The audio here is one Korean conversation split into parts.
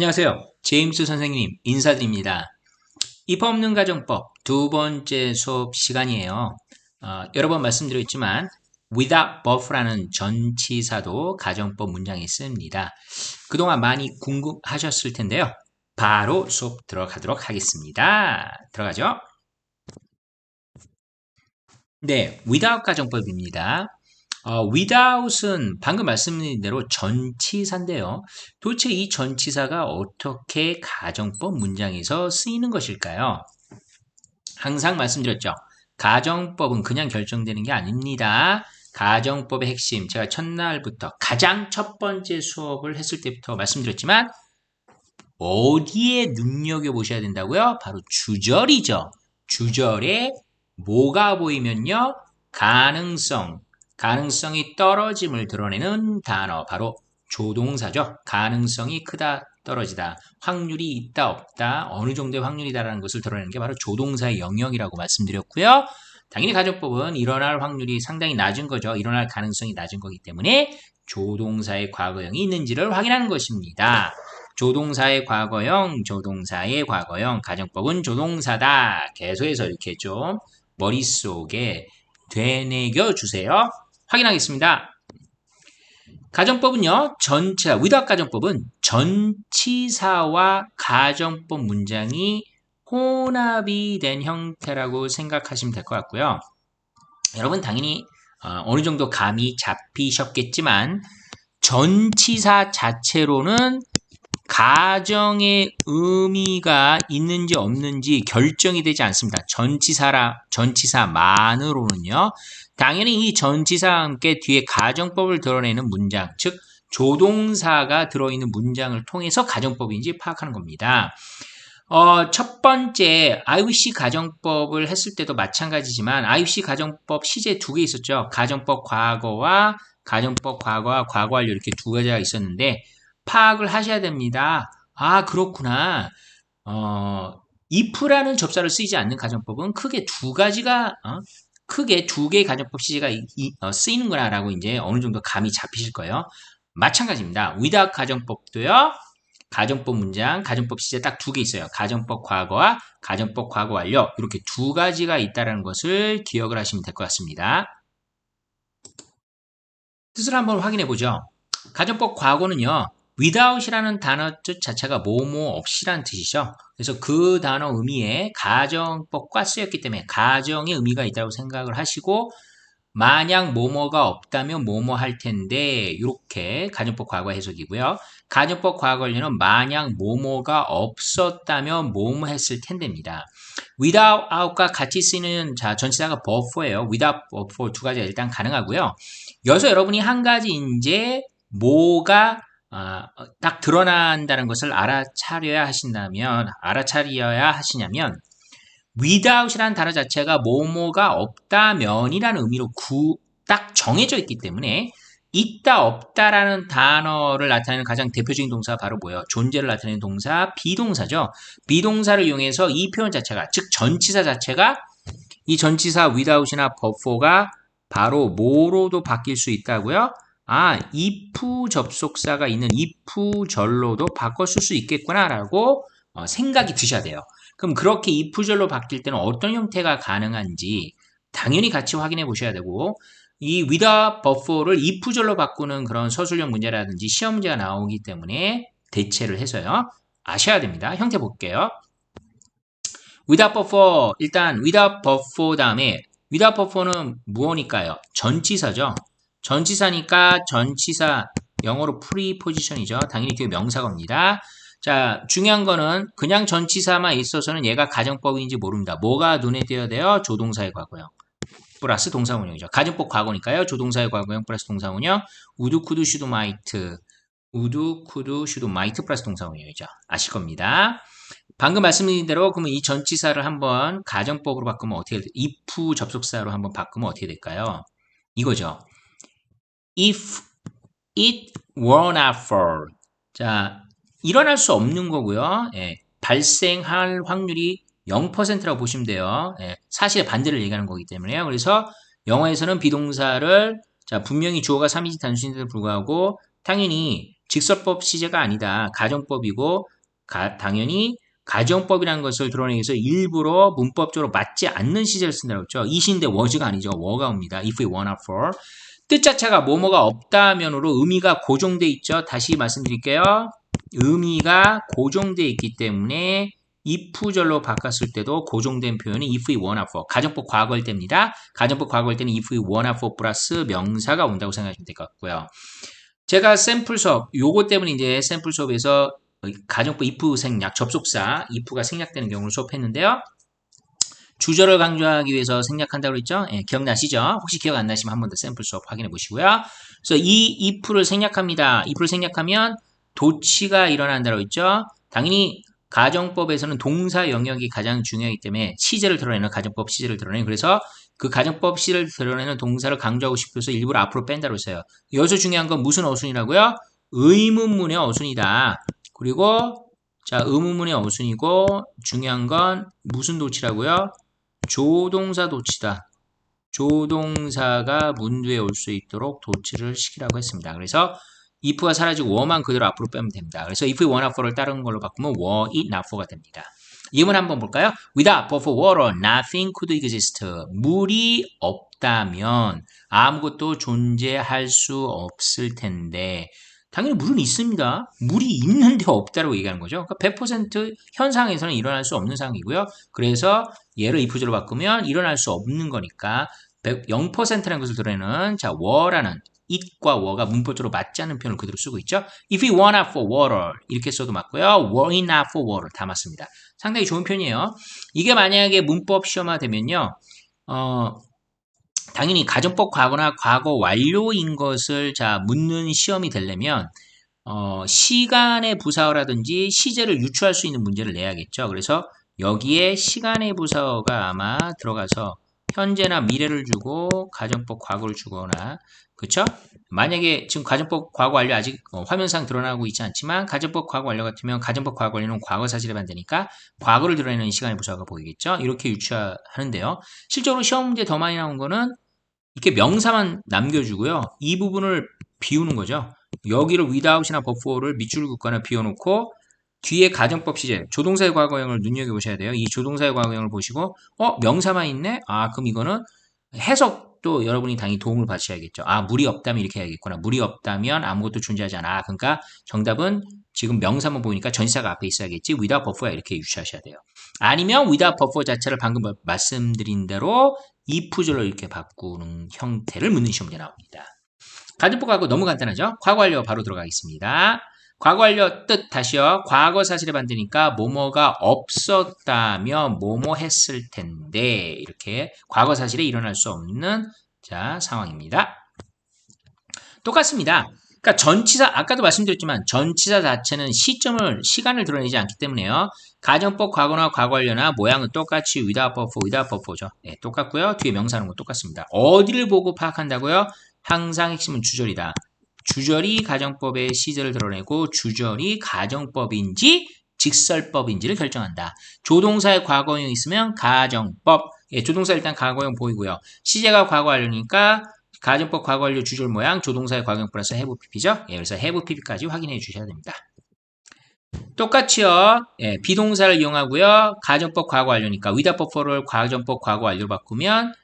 안녕하세요. 제임스 선생님 인사드립니다. 입 없는 가정법 두 번째 수업 시간이에요. 어, 여러 번 말씀드렸지만 without buff라는 전치사도 가정법 문장에 씁니다. 그동안 많이 궁금하셨을 텐데요. 바로 수업 들어가도록 하겠습니다. 들어가죠. 네, without 가정법입니다. 어, without은 방금 말씀드린 대로 전치사인데요. 도대체 이 전치사가 어떻게 가정법 문장에서 쓰이는 것일까요? 항상 말씀드렸죠. 가정법은 그냥 결정되는 게 아닙니다. 가정법의 핵심, 제가 첫날부터 가장 첫 번째 수업을 했을 때부터 말씀드렸지만 어디에 눈여겨보셔야 된다고요? 바로 주절이죠. 주절에 뭐가 보이면요? 가능성, 가능성이 떨어짐을 드러내는 단어 바로 조동사죠. 가능성이 크다, 떨어지다, 확률이 있다, 없다, 어느 정도의 확률이다라는 것을 드러내는 게 바로 조동사의 영역이라고 말씀드렸고요. 당연히 가정법은 일어날 확률이 상당히 낮은 거죠. 일어날 가능성이 낮은 거기 때문에 조동사의 과거형이 있는지를 확인하는 것입니다. 조동사의 과거형, 조동사의 과거형, 가정법은 조동사다. 계속해서 이렇게 좀 머릿속에 되뇌겨 주세요. 확인하겠습니다. 가정법은요, 전치사, 위다 가정법은 전치사와 가정법 문장이 혼합이 된 형태라고 생각하시면 될 것 같고요. 여러분 당연히 어, 느 정도 감이 잡히셨겠지만 전치사 자체로는 가정의 의미가 있는지 없는지 결정이 되지 않습니다. 전치사라 전치사만으로는요. 당연히 이 전치사와 함께 뒤에 가정법을 드러내는 문장, 즉 조동사가 들어있는 문장을 통해서 가정법인지 파악하는 겁니다. 어, 첫 번째 IUC 가정법을 했을 때도 마찬가지지만 IUC 가정법 시제 두 개 있었죠. 가정법 과거와 가정법 과거와 과거 완료 이렇게 두 가지가 있었는데 파악을 하셔야 됩니다. 아, 그렇구나. 어, if라는 접사를 쓰이지 않는 가정법은 크게 두 가지가, 어? 크게 두 개의 가정법 시제가 어, 쓰이는구나라고 이제 어느 정도 감이 잡히실 거예요. 마찬가지입니다. without 가정법도요. 가정법 문장, 가정법 시제 딱 두 개 있어요. 가정법 과거와 가정법 과거 완료. 이렇게 두 가지가 있다는 것을 기억을 하시면 될 것 같습니다. 뜻을 한번 확인해 보죠. 가정법 과거는요. Without이라는 단어 뜻 자체가 뭐뭐 없이란 뜻이죠. 그래서 그 단어 의미에 가정법과 쓰였기 때문에 가정의 의미가 있다고 생각을 하시고 만약 뭐뭐가 없다면 뭐뭐 할 텐데 이렇게 가정법 과거 해석이고요. 가정법 과거 관련은 만약 뭐뭐가 없었다면 뭐뭐 했을 텐데입니다. without out과 같이 쓰이는 자 전치사가 buffer예요. without buffer 두 가지가 일단 가능하고요. 여기서 여러분이 한 가지 이제 뭐가 아, 딱 드러난다는 것을 알아차려야 하신다면, 알아차려야 하시냐면, without이라는 단어 자체가 뭐뭐가 없다면이라는 의미로 구, 딱 정해져 있기 때문에, 있다, 없다라는 단어를 나타내는 가장 대표적인 동사가 바로 뭐예요? 존재를 나타내는 동사, 비동사죠. 비동사를 이용해서 이 표현 자체가, 즉 전치사 자체가 이 전치사 without이나 before가 바로 뭐로도 바뀔 수 있다고요? 아, if 접속사가 있는 if절로도 바꿨을 수 있겠구나라고 어, 생각이 드셔야 돼요. 그럼 그렇게 if절로 바뀔 때는 어떤 형태가 가능한지 당연히 같이 확인해 보셔야 되고 이 without buffer를 if절로 바꾸는 그런 서술형 문제라든지 시험 문제가 나오기 때문에 대체를 해서요. 아셔야 됩니다. 형태 볼게요. without buffer 일단 without buffer 다음에 without buffer는 무엇일까요? 전치사죠. 전치사니까 전치사 영어로 프리포지션이죠. 당연히 그게 명사어입니다. 자, 중요한 거는 그냥 전치사만 있어서는 얘가 가정법인지 모릅니다. 뭐가 눈에 띄어야 돼요? 조동사의 과거형. 플러스 동사운영이죠. 가정법 과거니까요. 조동사의 과거형 플러스 동사운영. 우드, 쿠드, 슈드, 마이트. 우드, 쿠드, 슈드, 마이트 플러스 동사운영이죠. 아실 겁니다. 방금 말씀드린 대로 그러면 이 전치사를 한번 가정법으로 바꾸면 어떻게 될까요? if 접속사로 한번 바꾸면 어떻게 될까요? 이거죠. If it were not for. 자, 일어날 수 없는 거고요. 예, 발생할 확률이 0%라고 보시면 돼요. 예, 사실의 반대를 얘기하는 거기 때문에요. 그래서 영어에서는 비동사를 자 분명히 주어가 3인칭 단수인데도 불구하고 당연히 직설법 시제가 아니다. 가정법이고 가- 당연히 가정법이라는 것을 드러내기 위해서 일부러 문법적으로 맞지 않는 시제를 쓴다고 했죠. 이시인데 was가 아니죠. were 옵니다. if we wanna for. 뜻 자체가 뭐뭐가 없다면으로 의미가 고정돼 있죠. 다시 말씀드릴게요. 의미가 고정돼 있기 때문에 if절로 바꿨을 때도 고정된 표현이 if we wanna for. 가정법 과거일 때입니다. 가정법 과거일 때는 if we wanna for 플러스 명사가 온다고 생각하시면 될 것 같고요. 제가 샘플 수업, 요거 때문에 이제 샘플 수업에서 가정법 if 생략, 접속사 if가 생략되는 경우를 수업했는데요. 주절을 강조하기 위해서 생략한다고 그랬죠? 예, 기억나시죠? 혹시 기억 안 나시면 한 번 더 샘플 수업 확인해 보시고요. 그래서 이 if를 생략합니다. if를 생략하면 도치가 일어난다고 했죠? 당연히 가정법에서는 동사 영역이 가장 중요하기 때문에 시제를 드러내는 가정법 시제를 드러내는 그래서 그 가정법 시제를 드러내는 동사를 강조하고 싶어서 일부러 앞으로 뺀다고 했어요. 여기서 중요한 건 무슨 어순이라고요? 의문문의 어순이다. 그리고 자 의문문의 어순이고 중요한 건 무슨 도치라고요? 조동사 도치다. 조동사가 문두에 올 수 있도록 도치를 시키라고 했습니다. 그래서 if가 사라지고 were만 그대로 앞으로 빼면 됩니다. 그래서 if we want for를 다른 걸로 바꾸면 were, it, not for가 됩니다. 이문 한번 볼까요? Without but for water, nothing could exist. 물이 없다면 아무것도 존재할 수 없을 텐데 당연히 물은 있습니다. 물이 있는데 없다라고 얘기하는 거죠. 그러니까 100% 현상에서는 일어날 수 없는 상황이고요. 그래서 얘를 if절로 바꾸면 일어날 수 없는 거니까 0%라는 것을 드러내는 자 were라는 it과 were가 문법적으로 맞지 않는 표현을 그대로 쓰고 있죠. If we want for water 이렇게 써도 맞고요. were it not for water 다 맞습니다. 상당히 좋은 표현이에요. 이게 만약에 문법 시험화 되면요. 어, 당연히 가정법 과거나 과거 완료인 것을 자 묻는 시험이 되려면 어, 시간의 부사어라든지 시제를 유추할 수 있는 문제를 내야겠죠. 그래서 여기에 시간의 부사어가 아마 들어가서 현재나 미래를 주고 가정법 과거를 주거나 그렇죠? 만약에 지금 가정법 과거 완료 아직 어, 화면상 드러나고 있지 않지만 가정법 과거 완료 같으면 가정법 과거 완료는 과거 사실에 반대니까 과거를 드러내는 시간의 부사가 보이겠죠? 이렇게 유추하는데요. 실제로 시험 문제 더 많이 나온 거는 이렇게 명사만 남겨주고요. 이 부분을 비우는 거죠. 여기를 without이나 before를 밑줄 긋거나 비워놓고 뒤에 가정법 시제, 조동사의 과거형을 눈여겨보셔야 돼요. 이 조동사의 과거형을 보시고 어? 명사만 있네? 아 그럼 이거는 해석 도 여러분이 당연히 도움을 받으셔야겠죠. 아 물이 없다면 이렇게 해야겠구나. 물이 없다면 아무것도 존재하지 않아. 그러니까 정답은 지금 명사만 보이니까 전시사가 앞에 있어야겠지. without buffer야 이렇게 유추하셔야 돼요. 아니면 without buffer 자체를 방금 말씀드린 대로 if절로 이렇게 바꾸는 형태를 묻는 시험에 나옵니다. 가정법하고 너무 간단하죠? 과거 완료 바로 들어가겠습니다. 과거 완료 뜻 다시요. 과거 사실에 반대니까 뭐뭐가 없었다면 뭐뭐 했을 텐데 이렇게 과거 사실에 일어날 수 없는 자 상황입니다. 똑같습니다. 그러니까 전치사 아까도 말씀드렸지만 전치사 자체는 시점을 시간을 드러내지 않기 때문에요. 가정법 과거나 과거 완료나 모양은 똑같이 without buffer, without buffer죠. 네, 똑같고요. 뒤에 명사는 거 똑같습니다. 어디를 보고 파악한다고요? 항상 핵심은 주절이다. 주절이 가정법의 시제를 드러내고 주절이 가정법인지 직설법인지를 결정한다. 조동사의 과거형이 있으면 가정법. 예, 조동사 일단 과거형 보이고요. 시제가 과거 완료니까 가정법 과거 완료 주절 모양 조동사의 과거형 플러스 have pp죠. 예, 그래서 have pp까지 확인해 주셔야 됩니다. 똑같이요. 예, 비동사를 이용하고요. 가정법 과거 완료니까 without buffer를 가정법 과거 완료로 바꾸면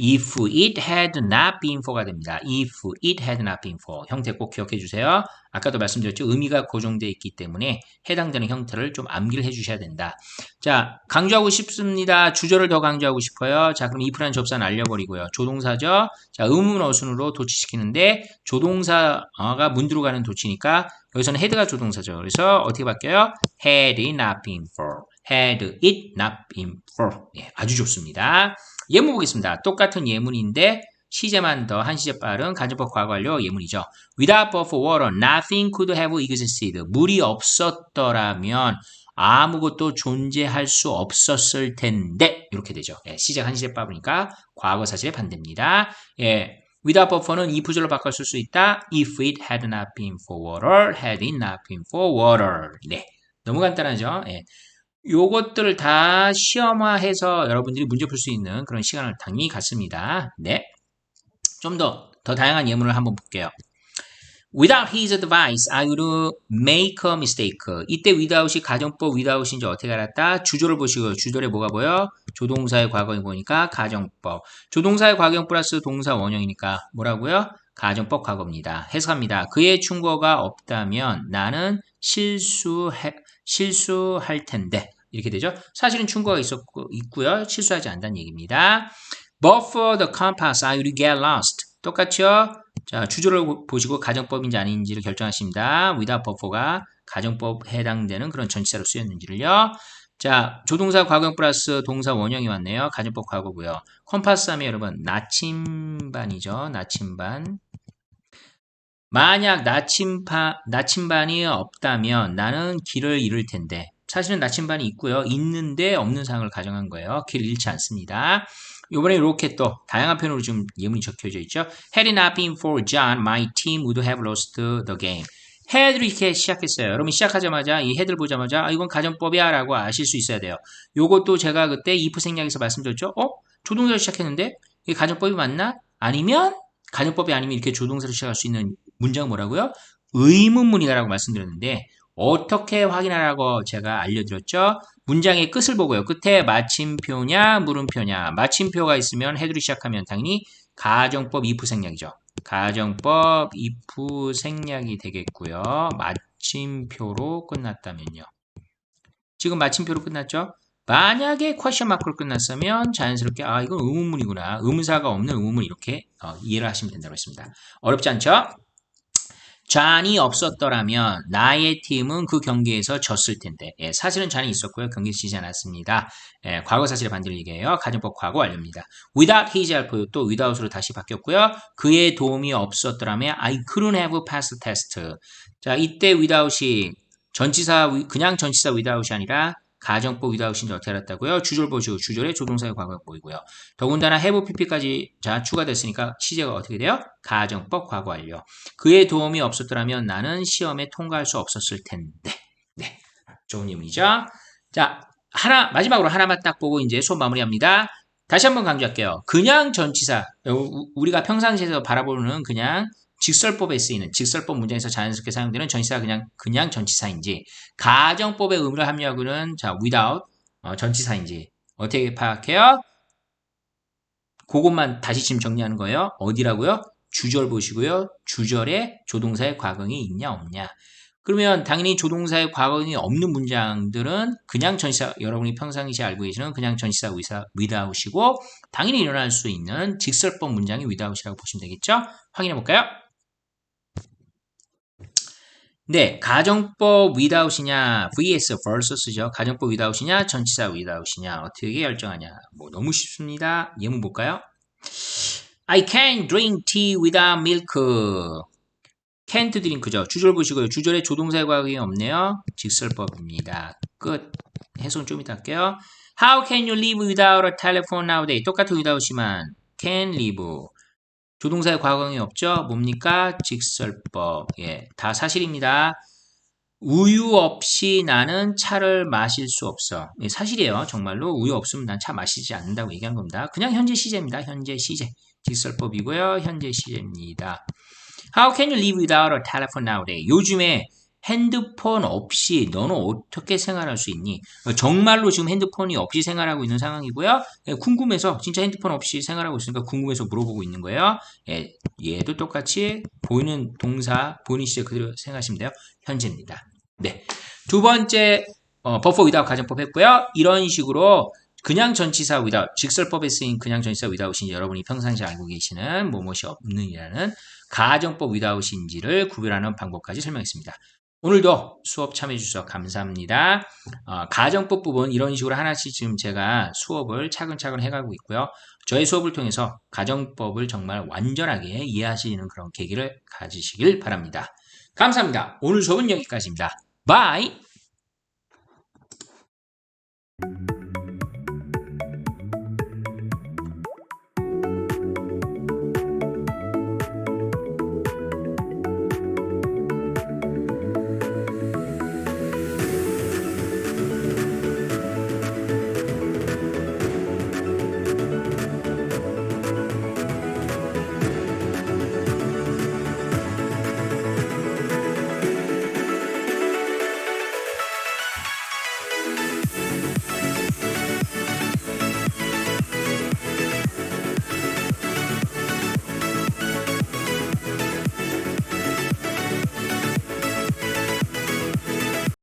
if it had not been for가 됩니다. if it had not been for 형태 꼭 기억해 주세요. 아까도 말씀드렸죠. 의미가 고정되어 있기 때문에 해당되는 형태를 좀 암기를 해 주셔야 된다. 자, 강조하고 싶습니다. 주절을 더 강조하고 싶어요. 자, 그럼 if라는 접사는 알려버리고요. 조동사죠. 자, 의문 어순으로 도치시키는데 조동사가 문두로 가는 도치니까 여기서는 had가 조동사죠. 그래서 어떻게 바뀌어요? had it not been for. had it not been for. 예, 아주 좋습니다. 예문 보겠습니다. 똑같은 예문인데 시제만 더 한 시제 빠른 간접법 과거 완료 예문이죠. Without but for water, nothing could have existed. 물이 없었더라면 아무것도 존재할 수 없었을 텐데 이렇게 되죠. 예, 시작 한 시제 빠르니까 과거 사실의 반대입니다. 예, without but for는 이 부절로 바꿔 쓸 수 있다. If it had not been for water, had it not been for water. 네, 너무 간단하죠. 예. 요것들을 다 시험화해서 여러분들이 문제 풀 수 있는 그런 시간을 당연히 갖습니다. 네. 좀 더, 더 다양한 예문을 한번 볼게요. Without his advice, I would make a mistake. 이때 without이 가정법 without인지 어떻게 알았다? 주조를 보시고 주절에 뭐가 보여? 조동사의 과거인 거니까 가정법. 조동사의 과거형 플러스 동사 원형이니까 뭐라고요? 가정법 과거입니다. 해석합니다. 그의 충고가 없다면 나는 실수해, 실수할 텐데. 이렇게 되죠. 사실은 충고가 있었고, 있고요. 실수하지 않다는 얘기입니다. But for the compass, I would get lost. 똑같죠? 자, 주조를 보시고 가정법인지 아닌지를 결정하십니다. without buffer가 가정법 해당되는 그런 전치사로 쓰였는지를요. 자, 조동사 과거형 플러스 동사 원형이 왔네요. 가정법 과거고요. 컴파스 하면 여러분 나침반이죠. 나침반. 만약 나침파, 나침반이 없다면 나는 길을 잃을 텐데 사실은 나침반이 있고요. 있는데 없는 상황을 가정한 거예요. 길을 잃지 않습니다. 이번에 이렇게 또 다양한 표현으로 좀 예문이 적혀져 있죠. Had it not been for John, my team would have lost the game. 헤드로 이렇게 시작했어요. 여러분 시작하자마자 이 헤드를 보자마자 아, 이건 가정법이야 라고 아실 수 있어야 돼요. 요것도 제가 그때 if 생략에서 말씀드렸죠. 어? 조동사로 시작했는데 이게 가정법이 맞나? 아니면 가정법이 아니면 이렇게 조동사로 시작할 수 있는 문장 뭐라고요? 의문문이다라고 말씀드렸는데 어떻게 확인하라고 제가 알려드렸죠? 문장의 끝을 보고요. 끝에 마침표냐 물음표냐 마침표가 있으면 헤드로 시작하면 당연히 가정법 if 생략이죠. 가정법 if 생략이 되겠고요. 마침표로 끝났다면요. 지금 마침표로 끝났죠? 만약에 퀘션 마크로 끝났으면 자연스럽게 아 이건 의문문이구나. 의문사가 없는 의문문 이렇게 어, 이해를 하시면 된다고 했습니다. 어렵지 않죠? 잔이 없었더라면 나의 팀은 그 경기에서 졌을 텐데 예, 사실은 잔이 있었고요. 경기에 지지 않았습니다. 예, 과거 사실의 반대를 얘기해요. 가정법 과거 완료입니다. Without his help 또 without으로 다시 바뀌었고요. 그의 도움이 없었더라면 I couldn't have passed test. 자 이때 without이 전치사 그냥 전치사 without이 아니라 가정법 without인지 어떻게 알았다고요? 주절 보시고 주절에 조동사의 과거가 보이고요. 더군다나 have pp까지 자 추가됐으니까 시제가 어떻게 돼요? 가정법 과거 완료. 그의 도움이 없었더라면 나는 시험에 통과할 수 없었을 텐데. 네, 좋은 예문이죠. 자, 하나 마지막으로 하나만 딱 보고 이제 수업 마무리합니다. 다시 한번 강조할게요. 그냥 전치사 우리가 평상시에서 바라보는 그냥 직설법에 쓰이는 직설법 문장에서 자연스럽게 사용되는 전치사가 그냥 그냥 전치사인지 가정법의 의미를 함유하고는 자 without 어, 전치사인지 어떻게 파악해요? 그것만 다시 지금 정리하는 거예요. 어디라고요? 주절 보시고요. 주절에 조동사의 과거형이 있냐 없냐. 그러면 당연히 조동사의 과거형이 없는 문장들은 그냥 전치사 여러분이 평상시에 알고 계시는 그냥 전치사 위사 without이고 당연히 일어날 수 있는 직설법 문장이 without이라고 보시면 되겠죠? 확인해 볼까요? 네, 가정법 without이냐 vs versus죠. 가정법 without이냐 전치사 without이냐 어떻게 결정하냐. 뭐 너무 쉽습니다. 예문 볼까요? I can't drink tea without milk. can't drink죠. 주절 보시고요. 주절에 조동사의 과거이 없네요. 직설법입니다. 끝. 해석은 좀 이따 할게요. How can you live without a telephone nowadays? 똑같은 without이지만 can live. 조동사의 과거형이 없죠? 뭡니까? 직설법. 예, 다 사실입니다. 우유 없이 나는 차를 마실 수 없어. 예, 사실이에요. 정말로 우유 없으면 난 차 마시지 않는다고 얘기한 겁니다. 그냥 현재 시제입니다. 현재 시제. 직설법이고요. 현재 시제입니다. How can you live without a telephone nowadays? 요즘에 핸드폰 없이 너는 어떻게 생활할 수 있니? 정말로 지금 핸드폰이 없이 생활하고 있는 상황이고요. 예, 궁금해서 진짜 핸드폰 없이 생활하고 있으니까 궁금해서 물어보고 있는 거예요. 예, 얘도 똑같이 보이는 동사, 보이는 시제 그대로 생각하시면 돼요. 현재입니다. 네. 두 번째 어, 버퍼 위다우 가정법 했고요. 이런 식으로 그냥 전치사 위다우 직설법에 쓰인 그냥 전치사 위다우신 여러분이 평상시에 알고 계시는 뭐뭇이 없는이라는 가정법 위다우신지를 구별하는 방법까지 설명했습니다. 오늘도 수업 참여해 주셔서 감사합니다. 어, 가정법 부분 이런 식으로 하나씩 지금 제가 수업을 차근차근 해가고 있고요. 저의 수업을 통해서 가정법을 정말 완전하게 이해하시는 그런 계기를 가지시길 바랍니다. 감사합니다. 오늘 수업은 여기까지입니다. 바이!